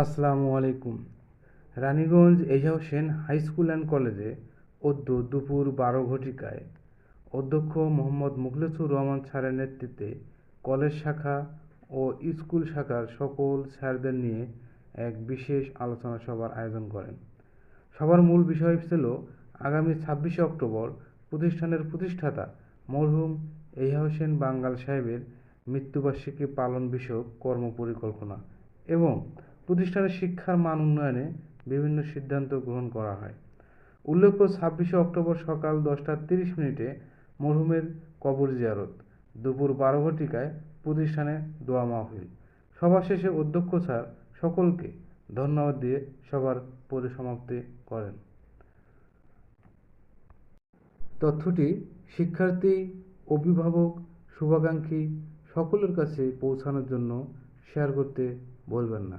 আসসালামু আলাইকুম। রানীগঞ্জ এজাহ সেন হাই স্কুল অ্যান্ড কলেজে অদ্য দুপুর বারো ঘটিকায় অধ্যক্ষ মোহাম্মদ মুখলেসুর রহমান স্যারের নেতৃত্বে কলেজ শাখা ও স্কুল শাখার সকল স্যারদের নিয়ে এক বিশেষ আলোচনা সভার আয়োজন করেন। সবার মূল বিষয় ছিল আগামী ছাব্বিশে অক্টোবর প্রতিষ্ঠানের প্রতিষ্ঠাতা মরহুম এহা হোসেন বাঙ্গাল সাহেবের মৃত্যুবার্ষিকী পালন বিষয়ক কর্মপরিকল্পনা এবং প্রতিষ্ঠানের শিক্ষার মান উন্নয়নে বিভিন্ন সিদ্ধান্ত গ্রহণ করা হয়। উল্লেখ্য, ছাব্বিশে অক্টোবর সকাল দশটা তিরিশ মিনিটে মরহুমের কবর জিয়ারত। দুপুর বারো ঘটিকায় প্রতিষ্ঠানে দোয়া মাহফিল। সভা শেষে অধ্যক্ষ স্যার সকলকে ধন্যবাদ দিয়ে সবার পরিসমাপ্তি করেন। তথ্যটি শিক্ষার্থী, অভিভাবক, শুভাকাঙ্ক্ষী সকলের কাছে পৌঁছানোর জন্য শেয়ার করতে ভুলবেন না।